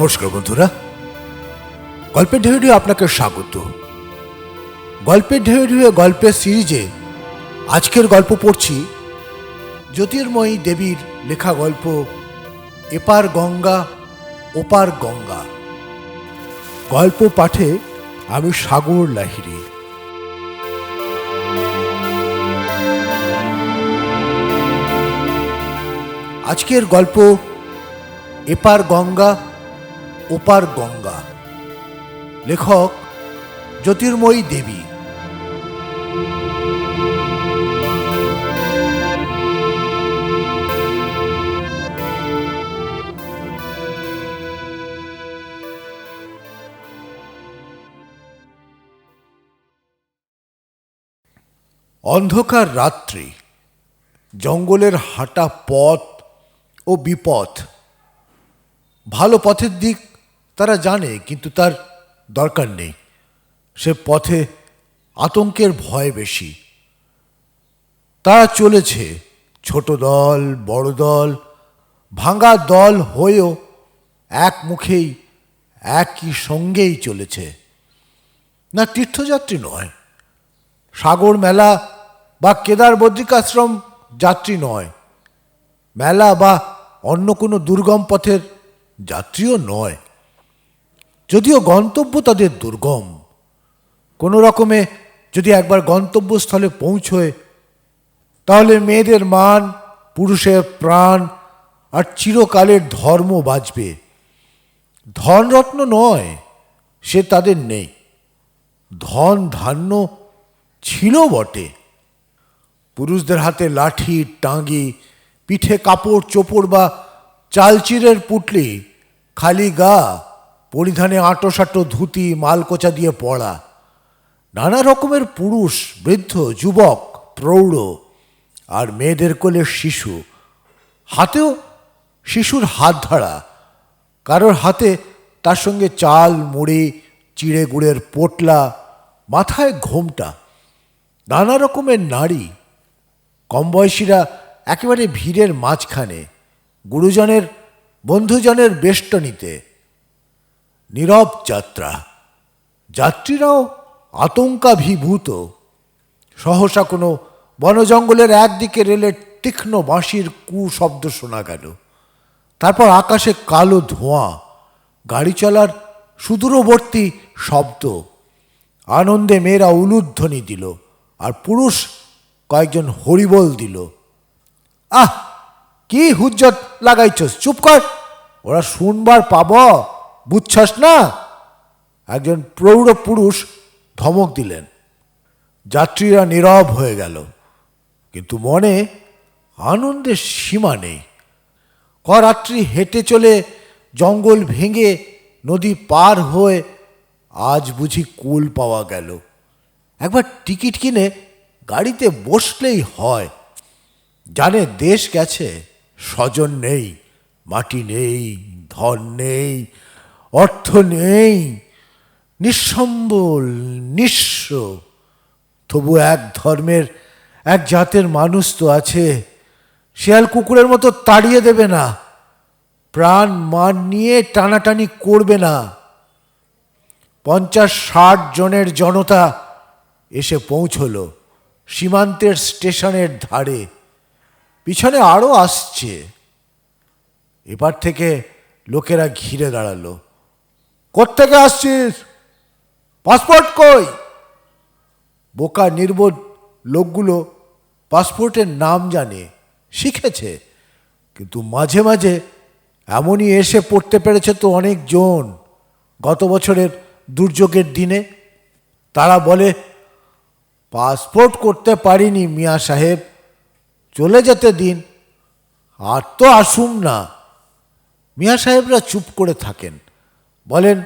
নমস্কার বন্ধুরা। গল্পের ঢেউ ঢেউ আপনাকে স্বাগত। গল্পের ঢেউ ঢেউ গল্পের সিরিজে আজকের গল্প পড়ছি জ্যোতির্ময়ী দেবীর লেখা গল্প, এপার গঙ্গা, ওপার গঙ্গা। গল্প পাঠে আমি সাগর লাহিড়ী। আজকের গল্প, এপার গঙ্গা ওপার গঙ্গা। লেখক জ্যোতির্ময়ী দেবী। অন্ধকার রাত্রি, জঙ্গলের হাঁটা পথ ও বিপথ, ভালো পথের দিক তারা জানে, কিন্তু তার দরকার নেই। সে পথে আতঙ্কের ভয় বেশি। তারা চলেছে, ছোট দল, বড় দল, ভাঙা দল হয়েও এক মুখেই, একই সঙ্গেই চলেছে। না তীর্থযাত্রী নয়। সাগর মেলা বা কেদার বদ্রিকাশ্রম যাত্রী নয়। মেলা বা অন্য কোনো দুর্গম পথের যাত্রীও নয়। যদিও গন্তব্য তাদের দুর্গম। কোনো রকমে যদি একবার গন্তব্যস্থলে পৌঁছয়, তাহলে মেয়েদের মান, পুরুষের প্রাণ আর চিরকালের ধর্ম বাঁচবে। ধনরত্ন নয়, সে তাদের নেই। ধন ধান্য ছিল বটে। পুরুষদের হাতে লাঠি, টাঙ্গি, পিঠে কাপড়, চোপড় বা চালচিরের পুটলি, খালি গা পরিধানে আঁটো ধুতি, মালকোচা দিয়ে পড়া। নানা রকমের পুরুষ, বৃদ্ধ, যুবক, প্রৌঢ় আর মেয়েদের কোলে শিশু। হাতেও শিশুর হাত ধরা। কারোর হাতে তার সঙ্গে চাল, মুড়ি, চিড়ে গুড়ের পোটলা, মাথায় ঘোমটা। নানা রকমের নারী। কম বয়সীরা একেবারে ভিড়ের মাঝখানে। গুরুজনের, বন্ধুজনের বেষ্টনীতে। নীরব যাত্রা। যাত্রীরাও আতঙ্কাভিভূত। সহসা কোনো বনজঙ্গলের একদিকে রেলের তীক্ষ্ণ বাঁশির কু শব্দ শোনা গেল। তারপর আকাশে কালো ধোঁয়া গাড়ি চলার সুদূরবর্তী শব্দ। আনন্দে মেয়েরা উলুধ্বনি দিল আর পুরুষ কয়েকজন হরিবল দিল। আহ! কি হুজ্জত লাগাইছস? চুপ কর! ওরা শুনবার পাব? বুঝছস না? একজন প্রৌঢ় পুরুষ ধমক দিলেন। যাত্রীরা নীরব হয়ে গেল। কিন্তু মনে আনন্দের সীমা নেই। করাত্রি হেঁটে চলে জঙ্গল ভেঙে নদী পার হয়ে আজ বুঝি কুল পাওয়া গেল। একবার টিকিট কিনে গাড়িতে বসলেই হয়। জানে দেশ গেছে, স্বজন নেই, মাটি নেই, ধন নেই অর্থ নেই, নিঃসম্বল, নিঃস্ব। তবু এক ধর্মের, এক জাতের মানুষ তো আছে, শেয়াল কুকুরের মতো তাড়িয়ে দেবে না, প্রাণ মান নিয়ে টানাটানি করবে না। পঞ্চাশ ষাট জনের জনতা এসে পৌঁছল সীমান্তের স্টেশনের ধারে। পিছনে আরও আসছে। এবার থেকে লোকেরা ঘিরে দাঁড়াল। কোত্থেকে আসছিস? পাসপোর্ট কই? বোকা নির্বোধ লোকগুলো পাসপোর্টের নাম জানে, শিখেছে, কিন্তু মাঝে মাঝে এমনই এসে পড়তে পেরেছে তো অনেকজন। গত বছরের দুর্যোগের দিনে তারা বলে, পাসপোর্ট করতে পারিনি মিয়া সাহেব, চলে যেতে দিন, আর তো আসুম না। মিয়া সাহেবরা চুপ করে থাকেন। বলেন,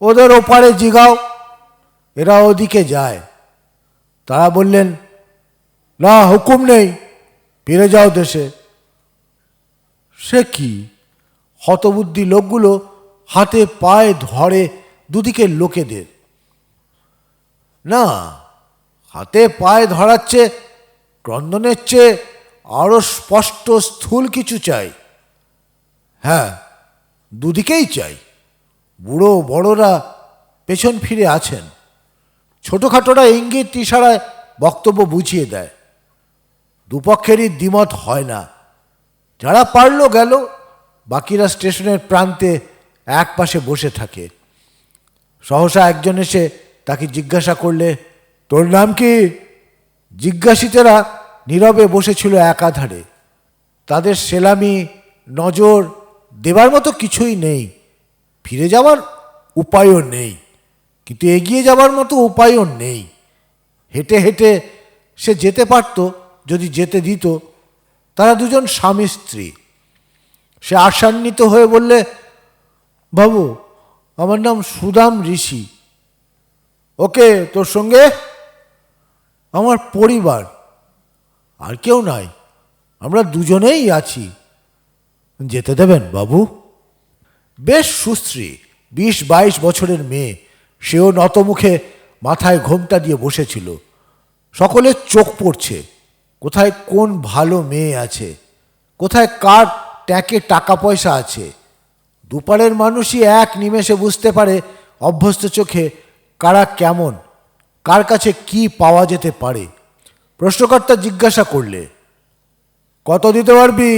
ওদের ওপারে জিগাও, এরা ওদিকে যায়। তারা বললেন, না, হুকুম নেই, ফিরে যাও দেশে। সে কি? হতবুদ্ধি লোকগুলো হাতে পায়ে ধরে দুদিকে লোকেদের। না, হাতে পায়ে ধরাচ্ছে, ক্রন্দনের চেয়ে আরও স্পষ্ট স্থূল কিছু চাই। হ্যাঁ দুদিকেই চাই। বুড়ো বড়রা পেছন ফিরে আছেন। ছোটোখাটোরা ইঙ্গিত ইশারায় বক্তব্য বুঝিয়ে দেয়। দুপক্ষেরই দ্বিমত হয় না। যারা পারল গেল, বাকিরা স্টেশনের প্রান্তে এক পাশে বসে থাকে। সহসা একজন এসে তাকে জিজ্ঞাসা করলে, তোর নাম কি? জিজ্ঞাসিতেরা নীরবে বসেছিল একাধারে। তাদের সেলামি, নজর দেবার মতো কিছুই নেই। ফিরে যাওয়ার উপায়ও নেই, কিন্তু এগিয়ে যাবার মতো উপায়ও নেই। হেঁটে হেঁটে সে যেতে পারত, যদি যেতে দিত। তারা দুজন স্বামী স্ত্রী। সে আশান্বিত হয়ে বললে, বাবু, আমার নাম সুদাম ঋষি। ওকে, তোর সঙ্গে আমার পরিবার। আর কেউ নাই। আমরা দুজনেই আছি। যেতে দেবেন, বাবু? বেশ সুশ্রী, বিশ বাইশ বছরের মেয়ে। সেও নতমুখে মাথায় ঘোমটা দিয়ে বসেছিল। সকলের চোখ পড়ছে, কোথায় কোন ভালো মেয়ে আছে, কোথায় কার ট্যাকে টাকা পয়সা আছে। দুপারের মানুষই এক নিমেষে বুঝতে পারে অভ্যস্ত চোখে কারা কেমন, কার কাছে কি পাওয়া যেতে পারে। প্রশ্নকর্তা জিজ্ঞাসা করলে, কত দিতে পারবি?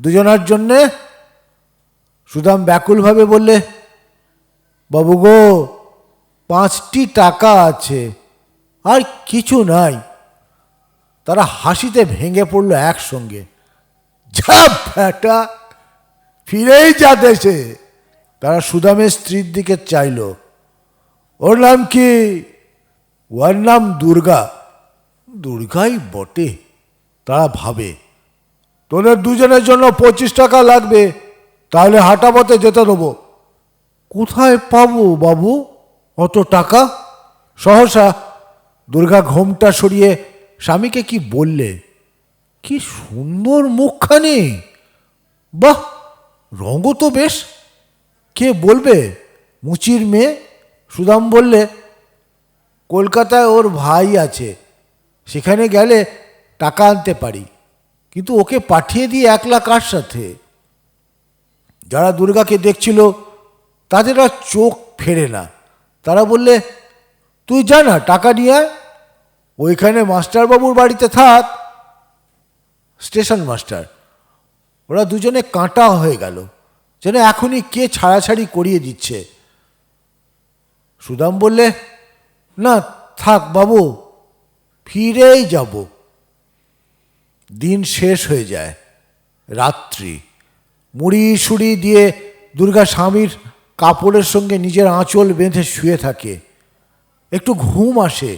দুজনার জন্যে সুদাম ব্যাকুলভাবে বললে, বাবু গো, পাঁচটি টাকা আছে, আর কিছু নাই। তারা হাসিতে ভেঙে পড়ল একসঙ্গে। যা ব্যাটা, ফিরেই যা দেশে। তারা সুদামের স্ত্রীর দিকে চাইল। ওর নাম কি? ওর নাম দুর্গা। দুর্গাই বটে, তারা ভাবে। তোদের দুজনের জন্য পঁচিশ টাকা লাগবে। তাহলে হাঁটা পথে যেতে দেবো। কোথায় পাবো বাবু? অত টাকা? সহসা দুর্গা ঘোমটা সরিয়ে স্বামীকে কি বললে? কি সুন্দর মুখখানি। বাহ, রঙও তো বেশ। কে বলবে? মুচির মেয়ে? সুদাম বললে, কলকাতায় ওর ভাই আছে। সেখানে গেলে টাকা আনতে পারি। কিন্তু ওকে পাঠিয়ে দিয়ে একলা কার সাথে। যারা দুর্গাকে দেখছিল, তাদের আর চোখ ফেরে না। তারা বললে, তুই যা না, টাকা নিয়ে ওইখানে মাস্টারবাবুর বাড়িতে থাক। স্টেশন মাস্টার, ওরা দুজনে কাঁটা হয়ে গেল, যেন এখনই কে ছাড়াছাড়ি করিয়ে দিচ্ছে। সুদাম বললে, না, থাক বাবু, ফিরেই যাব। দিন শেষ হয়ে যায়, রাত্রি। মুড়ি সুড়ি দিয়ে দুর্গা স্বামীর কাপড়ের সঙ্গে নিজের আঁচল বেঁধে শুয়ে থাকে। একটু ঘুম আসে,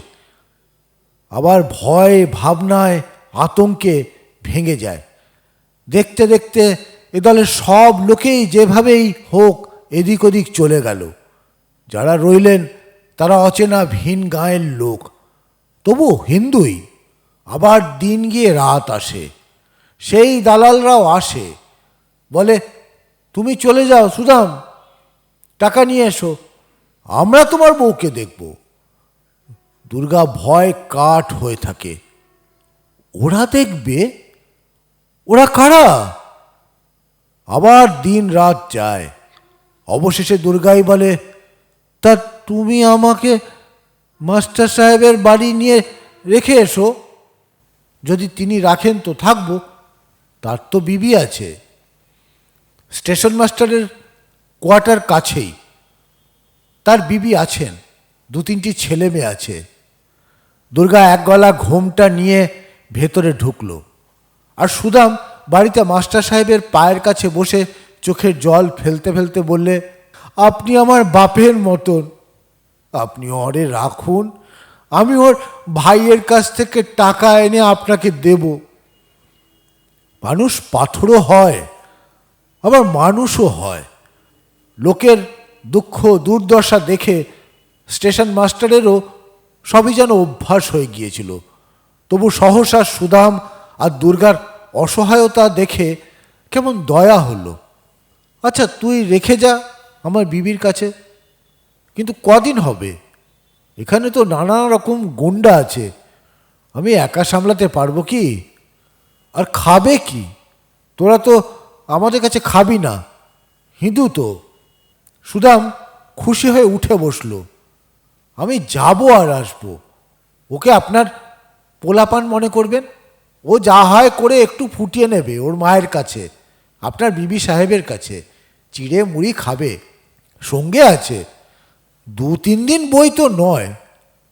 আবার ভয় ভাবনায় আতঙ্কে ভেঙে যায়। দেখতে দেখতে এ দলের সব লোকেই যেভাবেই হোক এদিক ওদিক চলে গেল। যারা রইলেন তারা অচেনা ভিন গাঁয়ের লোক। তবু হিন্দুই, আবার দিন গিয়ে রাত আসে। সেই দালালরাও আসে। বলে, তুমি চলে যাও, সুদাম। টাকা নিয়ে এসো। আমরা তোমার বউকে দেখব। দুর্গা ভয় কাঠ হয়ে থাকে। ওরা দেখবে? ওরা কারা? আবার দিন রাত যায়। অবশেষে দুর্গাই বলে, তা তুমি আমাকে মাস্টার সাহেবের বাড়ি নিয়ে রেখে এসো। যদি তিনি রাখেন তো থাকব। তার তো বিবি আছে। স্টেশন মাস্টারের কোয়ার্টার কাছেই। তার বিবি আছেন, দু তিনটি ছেলে মেয়ে আছে। দুর্গা এক গলা ঘোমটা নিয়ে ভেতরে ঢুকলো। আর সুদাম বাড়িতে মাস্টার সাহেবের পায়ের কাছে বসে চোখের জল ফেলতে ফেলতে বললে, আপনি আমার বাপের মতন। আপনি ওরে রাখুন। আমি ওর ভাইয়ের কাছ থেকে টাকা এনে আপনাকে দেব। মানুষ পাথরও হয়। আবার মানুষও হয়। লোকের দুঃখ, দুর্দশা দেখে স্টেশন মাস্টারেরও সবই যেন অভ্যাস হয়ে গিয়েছিল। তবু সহসা সুদাম আর দুর্গার অসহায়তা দেখে কেমন দয়া হলো। আচ্ছা তুই রেখে যা আমার বিবির কাছে। কিন্তু কদিন হবে? এখানে তো নানা রকম গুন্ডা আছে। আমি একা সামলাতে পারব কি? আর খাবে কি? তোরা তো আমাদের কাছে খাবি না। হিঁদু তো। সুদাম খুশি হয়ে উঠে বসল। আমি যাব আর আসব। ওকে আপনার পোলাপান মনে করবেন? ও যা হয় করে একটু ফুটিয়ে নেবে ওর মায়ের কাছে, আপনার বিবি সাহেবের কাছে। চিড়ে মুড়ি খাবে, সঙ্গে আছে। দু তিন দিন বই তো নয়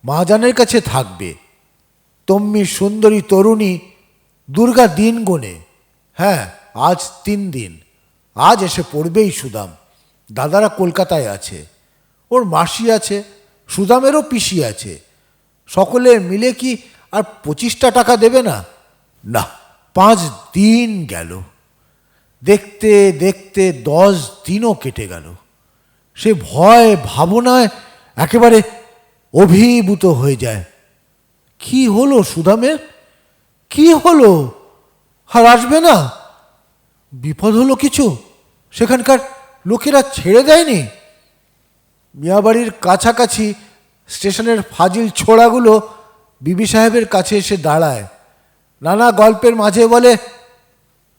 মাজানের কাছে থাকবে। তম্মি সুন্দরী তরুণী দুর্গা দিন গোনে। হ্যাঁ আজ তিন দিন। আজ এসে পড়বেই সুদাম। দাদারা কলকাতায় আছে। ওর মাসি আছে, সুদামেরও পিসি আছে। সকলে মিলে কি আর পঁচিশটা টাকা দেবে না? না, পাঁচ দিন গেল। দেখতে দেখতে দশ দিনও কেটে গেল। সে ভয় ভাবনায় একেবারে অভিভূত হয়ে যায়। কি হলো সুদামের? কি হলো? আর আসবে না? বিপদ হলো কিছু? সেখানকার লোকেরা ছেড়ে দেয়নি? মিয়াবাড়ির কাছাকাছি স্টেশনের ফাজিল ছোড়াগুলো বিবি সাহেবের কাছে এসে দাঁড়ায়। নানা গল্পের মাঝে বলে,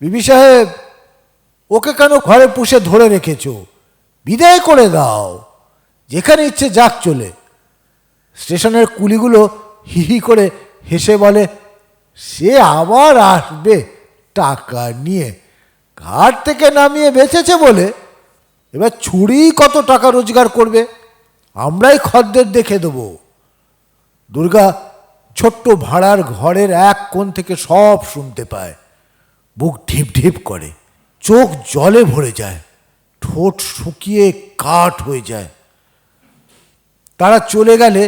বিবি সাহেব, ওকে কেন ঘরে পুষে ধরে রেখেছো? বিদায় করে দাও। যেখানে ইচ্ছে যাক চলে। স্টেশনের কুলিগুলো হি হি করে হেসে বলে, সে আবার আসবে টাকা নিয়ে। ঘাট থেকে নামিয়ে বেঁচেছে বলে এবার ছুরি কত টাকা রোজগার করবে? আমরাই খদ্দের দেখে দেবো। দুর্গা ছোট্ট ভাড়ার ঘরের এক কোণ থেকে সব শুনতে পায়। বুক ঢিপ ঢিপ করে, চোখ জলে ভরে যায়, ঠোঁট শুকিয়ে কাঠ হয়ে যায়। তারা চলে গেলে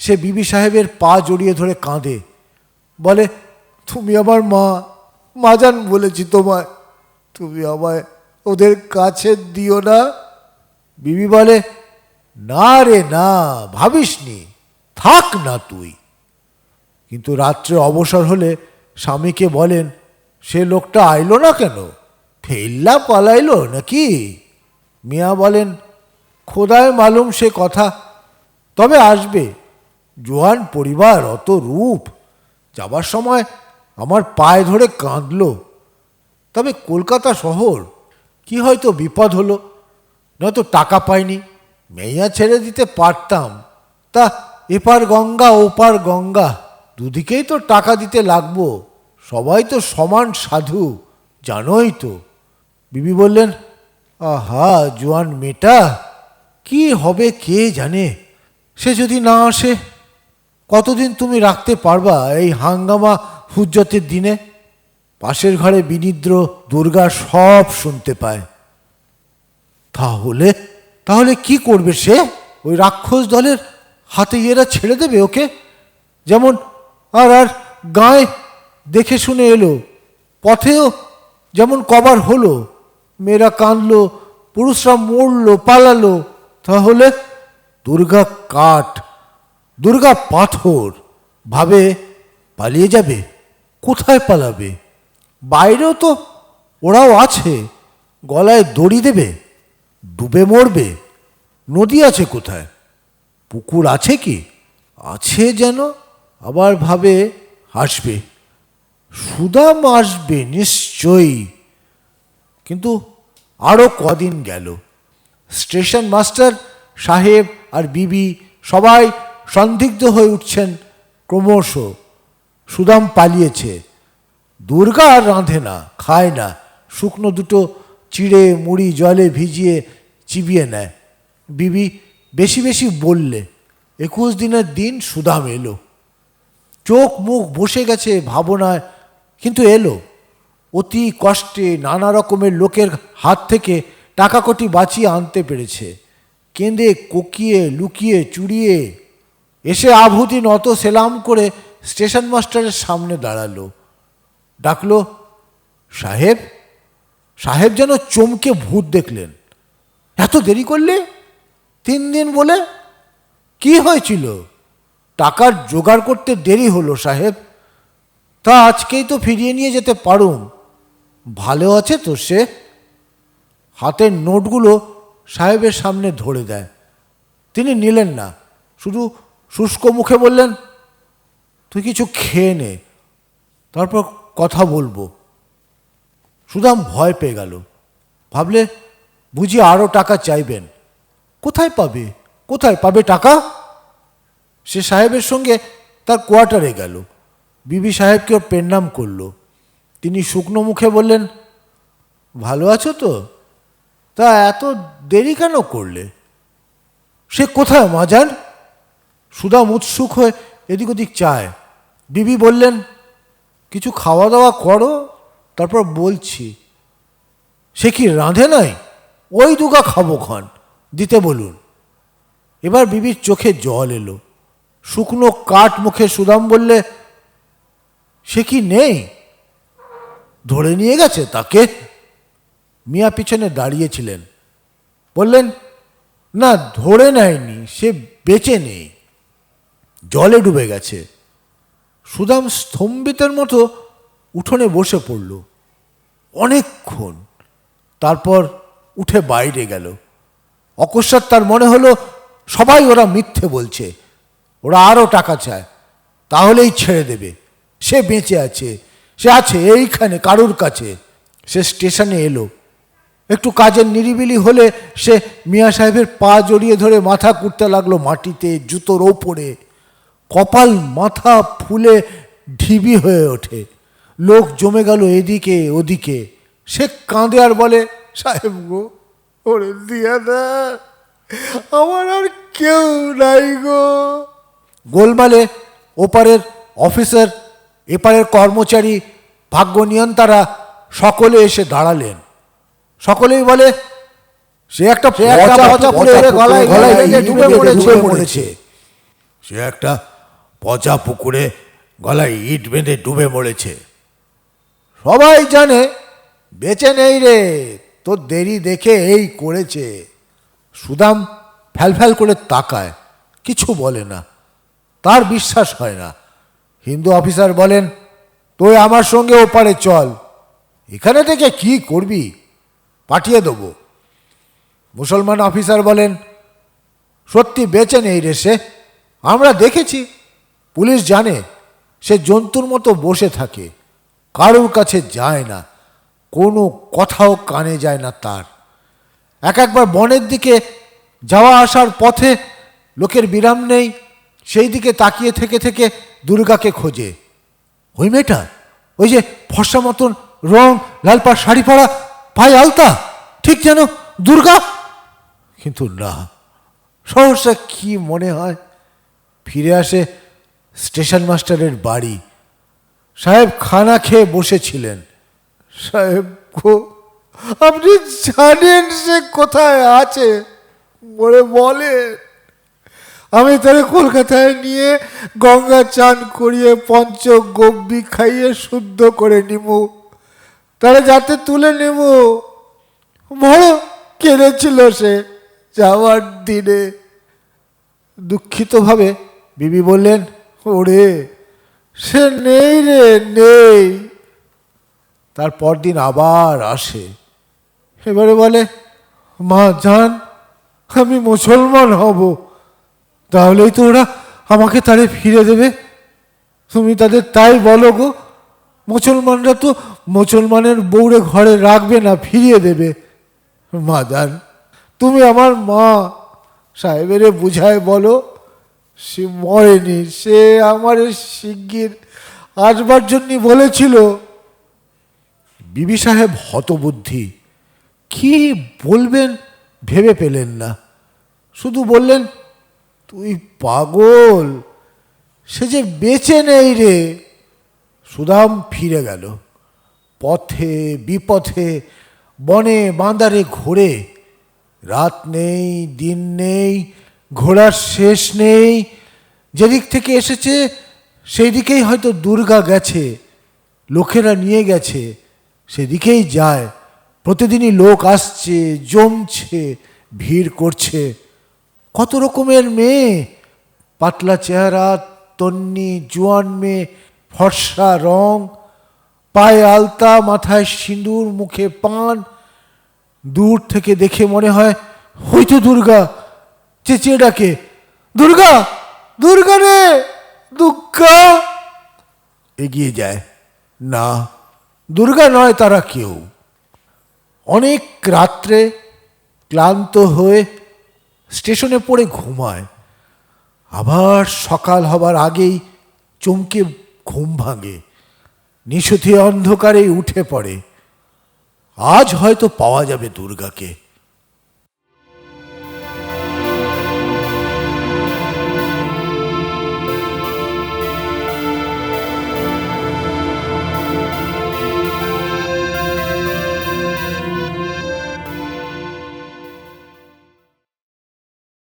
সে বিবি সাহেবের পা জড়িয়ে ধরে কাঁদে। বলে, তুমি আমার মা মাজান বলেছি তোমায়। তুমি আমায় ওদের কাছে দিও না। বিবি বলে, না রে, না, ভাবিসনি, থাক না তুই। কিন্তু রাত্রে অবসর হলে স্বামীকে বলেন, সে লোকটা আইলো না কেন? ফেললা পালাইলো নাকি? মিয়া বলেন, খোদায় মালুম সে কথা। তবে আসবে। জোয়ান পরিবার অত রূপ। যাবার সময় আমার পায়ে ধরে কাঁদলো। তবে কলকাতা শহর, কি হয়তো বিপদ হলো? নয়তো টাকা পাইনি। মেয়া ছেড়ে দিতে পারতাম। তা এপার গঙ্গা, ওপার গঙ্গা, দুদিকেই তো টাকা দিতে লাগবো। সবাই তো সমান সাধু, জানোই তো। বিবি বললেন, আহা, জোয়ান মেটা কি হবে কে জানে? সে যদি না আসে, কতদিন তুমি রাখতে পারবা এই হাঙ্গামা হুজ্জতের দিনে? পাশের ঘরে বিনিদ্র দুর্গা সব শুনতে পায়। তাহলে তাহলে কি করবে সে? ওই রাক্ষস দলের হাতে এরা ছেড়ে দেবে ওকে? যেমন আর আর গায়ে দেখে শুনে এলো, পথেও যেমন কবার হলো, মেয়েরা কাঁদলো, পুরুষরা মরলো, পালালো, তাহলে দুর্গা কাঠ, দুর্গা পাথর ভাবে পালিয়ে যাবে, কোথায় পালাবে? বাইরেও তো ওরাও আছে, গলায় দড়ি দেবে, ডুবে মরবে। নদী আছে কোথায়? পুকুর আছে কি? আছে যেন আবার ভাবে আসবে সুদাম আসবে নিশ্চয়ই। কিন্তু আরও কদিন গেল। স্টেশন মাস্টার সাহেব আর বিবি সবাই সন্দিগ্ধ হয়ে উঠছেন ক্রমশ। সুদাম পালিয়েছে। দুর্গা আর রাঁধে না, খায় না। শুকনো দুটো চিড়ে মুড়ি জলে ভিজিয়ে চিবিয়ে নেয়। বিবি বেশি বেশি বললে, একুশ দিনের দিন সুদাম এলো। চোখ মুখ বসে গেছে ভাবনায়, কিন্তু এলো। অতি কষ্টে নানা রকমের লোকের হাত থেকে টাকা কোটি বাঁচিয়ে আনতে পেরেছে। কেঁদে, কোকিয়ে, লুকিয়ে চুড়িয়ে এসে আভূতি নত সেলাম করে স্টেশন মাস্টারের সামনে দাঁড়াল। ডাকলো, সাহেব সাহেব যেন চমকে ভূত দেখলেন। এত দেরি করলে? তিন দিন বলে কি হয়েছিল? টাকার জোগাড় করতে দেরি হলো, সাহেব। তা আজকেই তো ফিরিয়ে নিয়ে যেতে পারুম। ভালো আছে তো সে? হাতের নোটগুলো সাহেবের সামনে ধরে দেয়। তিনি নিলেন না, শুধু শুষ্ক মুখে বললেন, তুই কিছু খেয়ে নে, তারপর কথা বলব। সুদাম ভয় পেয়ে গেল। ভাবলে, বুঝি আরও টাকা চাইবেন। কোথায় পাবে? কোথায় পাবে টাকা? সে সাহেবের সঙ্গে তার কোয়ার্টারে গেল। বিবি সাহেবকে পেন্নাম করল। তিনি শুকনো মুখে বললেন, ভালো আছো তো? তা এত দেরি কেন করলে? সে কোথায় মাজান সুদাম উৎসুক হয়ে এদিক ওদিক চায়। বিবি বললেন কিছু খাওয়া দাওয়া করো, তারপর বলছি, সে কি রাঁধে নাই? ওই দুগা খাব খান দিতে বলুন। এবার বিবির চোখে জল এলো। শুকনো কাঠ মুখে সুদাম বললে, সে কি নেই? ধরে নিয়ে গেছে তাকে? মিয়া পিছনে দাঁড়িয়েছিলেন। বললেন, না, ধরে নেয়নি, সে বেঁচে নেই। জলে ডুবে গেছে। সুদাম স্তম্ভিতের মতো উঠোনে বসে পড়ল। অনেকক্ষণ তারপর উঠে বাইরে গেল। অকস্মাৎ তার মনে হলো, সবাই ওরা মিথ্যে বলছে, ওরা আরও টাকা চায়, তাহলেই ছেড়ে দেবে। সে বেঁচে আছে, সে আছে এইখানে, কারুর কাছে। সে স্টেশনে এলো। একটু কাজের নিরিবিলি হলে সে মিয়া সাহেবের পা জড়িয়ে ধরে মাথা কুটতে লাগল মাটিতে, জুতোর ওপরে। কপাল মাথা ফুলে ঢিবি হয়ে ওঠে। লোক জমে গেল এদিকে ওদিকে। সে কাঁদে আর বলে সাহেব গো ওরে দিয়া না আমার আর কেউ নাই গো। গোলমালে ওপারের অফিসার এপারের কর্মচারী ভাগ্য নিয়ন্তারা সকলে এসে দাঁড়ালেন। সকলেই বলে সে একটা সে একটা পচা পুকুরে গলায় ইট বেঁধে ডুবে মরেছে। সবাই জানে, বেঁচে নেই রে তোর দেরি দেখে এই করেছে। সুদাম ফ্যাল করে তাকায়, কিছু বলে না। তার বিশ্বাস হয় না। হিন্দু অফিসার বলেন, তুই আমার সঙ্গে ওপারে চল, এখানে থেকে কি করবি? পাঠিয়ে দেবো। মুসলমান অফিসার বলেন, সত্যি বেঁচে নেই রে সে, আমরা দেখেছি। পুলিশ জানে সে জন্তুর মতো বসে থাকে, কারোর কাছে যায় না, কোনো কথাও কানে যায় না তার। এক একবার বনের দিকে যাওয়া আসার পথে লোকের বিরাম নেই, সেই দিকে তাকিয়ে থেকে থেকে দুর্গাকে খোঁজে। ওই মেয়েটা, ওই যে ফর্সা মতন রং লাল পাড় শাড়ি পরা পায়ে আলতা, ঠিক যেন দুর্গা? কিন্তু না, সহসা কি মনে হয়, ফিরে আসে স্টেশন মাস্টারের বাড়ি। সাহেব খানা খেয়ে বসেছিলেন। সাহেব গো, আপনি জানেন সে কোথায় আছে? বলে বলে। আমি তাহলে কলকাতায় নিয়ে গঙ্গা চান করিয়ে পঞ্চ গব্বি খাইয়ে শুদ্ধ করে নিব তাহলে যাতে তুলে নেব বড় কেঁদেছিল সে যাওয়ার দিনে। দুঃখিতভাবে বিবি বললেন ওরে সে নেই রে, নেই। তার পরদিন আবার আসে। এবারে বলে, মা জান আমি মুসলমান হব। তাহলেই তো ওরা আমাকে তারে ফিরে দেবে। তুমি তাদের তাই বলো গো, মুসলমানরা তো মুসলমানের বউরে ঘরে রাখবে না, ফিরিয়ে দেবে। মা জান তুমি আমার মা। সাহেবেরে বুঝায় বলো সে মরেনি, সে আমার শিগগির আসবার জন্য বলেছিল। বিবি সাহেব হতবুদ্ধি। কি বলবেন ভেবে পেলেন না। শুধু বললেন, তুই পাগল, সে যে বেঁচে নেই রে। সুদাম ফিরে গেল। পথে, বিপথে, বনে বাঁদারে ঘোরে। রাত নেই, দিন নেই ঘোড়ার শেষ নেই, যেদিক থেকে এসেছে সেই দিকেই হয়তো দুর্গা গেছে, লোকেরা নিয়ে গেছে, সেদিকেই যায়। প্রতিদিনই লোক আসছে, জমছে, ভিড় করছে। কত রকমের মেয়ে, পাতলা চেহারা, তন্নি, জোয়ান মেয়ে, ফর্সা রং, পায়ে আলতা, মাথায় সিঁদুর, মুখে পান, দূর থেকে দেখে মনে হয়, হয়তো দুর্গা চেঁচিয়ে ডাকে, দুর্গা দুর্গা রে, দুর্গা! এগিয়ে যায়। না, দুর্গা নয় তারা কেউ। অনেক রাত্রে ক্লান্ত হয়ে স্টেশনে পড়ে ঘুমায়। আবার সকাল হবার আগেই চমকে ঘুম ভাঙে। নিশুতি অন্ধকারেই উঠে পড়ে। আজ হয়তো পাওয়া যাবে দুর্গাকে।